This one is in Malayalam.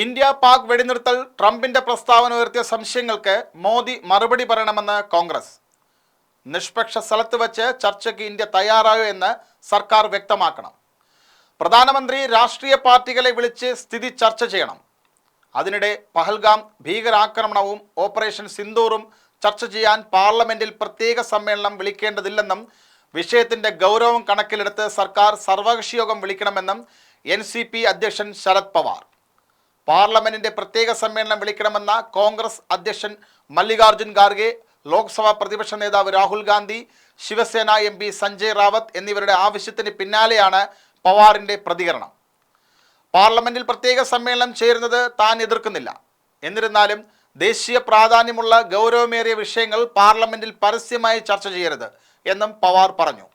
ഇന്ത്യ പാക് വെടിനിർത്തൽ ട്രംപിന്റെ പ്രസ്താവന ഉയർത്തിയ സംശയങ്ങൾക്ക് മോദി മറുപടി പറയണമെന്ന് കോൺഗ്രസ്. നിഷ്പക്ഷ സ്ഥലത്ത് വെച്ച് ചർച്ചയ്ക്ക് ഇന്ത്യ തയ്യാറായോ എന്ന് സർക്കാർ വ്യക്തമാക്കണം. പ്രധാനമന്ത്രി രാഷ്ട്രീയ പാർട്ടികളെ വിളിച്ച് സ്ഥിതി ചർച്ച ചെയ്യണം. അതിനിടെ പഹൽഗാം ഭീകരാക്രമണവും ഓപ്പറേഷൻ സിന്ദൂറും ചർച്ച ചെയ്യാൻ പാർലമെന്റിൽ പ്രത്യേക സമ്മേളനം വിളിക്കേണ്ടതില്ലെന്നും വിഷയത്തിന്റെ ഗൗരവം കണക്കിലെടുത്ത് സർക്കാർ സർവകക്ഷിയോഗം വിളിക്കണമെന്നും എൻ അധ്യക്ഷൻ ശരത് പവാർ. പാർലമെന്റിന്റെ പ്രത്യേക സമ്മേളനം വിളിക്കണമെന്ന കോൺഗ്രസ് അധ്യക്ഷൻ മല്ലികാർജുൻ ഖാർഗെ ലോക്സഭാ പ്രതിപക്ഷ നേതാവ് രാഹുൽ ഗാന്ധി ശിവസേന എം പി സഞ്ജയ് റാവത്ത് എന്നിവരുടെ ആവശ്യത്തിന് പിന്നാലെയാണ് പവാറിന്റെ പ്രതികരണം. പാർലമെന്റിൽ പ്രത്യേക സമ്മേളനം ചേരുന്നത് താൻ എതിർക്കുന്നില്ല. എന്നിരുന്നാലും ദേശീയ പ്രാധാന്യമുള്ള ഗൗരവമേറിയ വിഷയങ്ങൾ പാർലമെന്റിൽ പരസ്യമായി ചർച്ച ചെയ്യരുത് എന്നും പവാർ പറഞ്ഞു.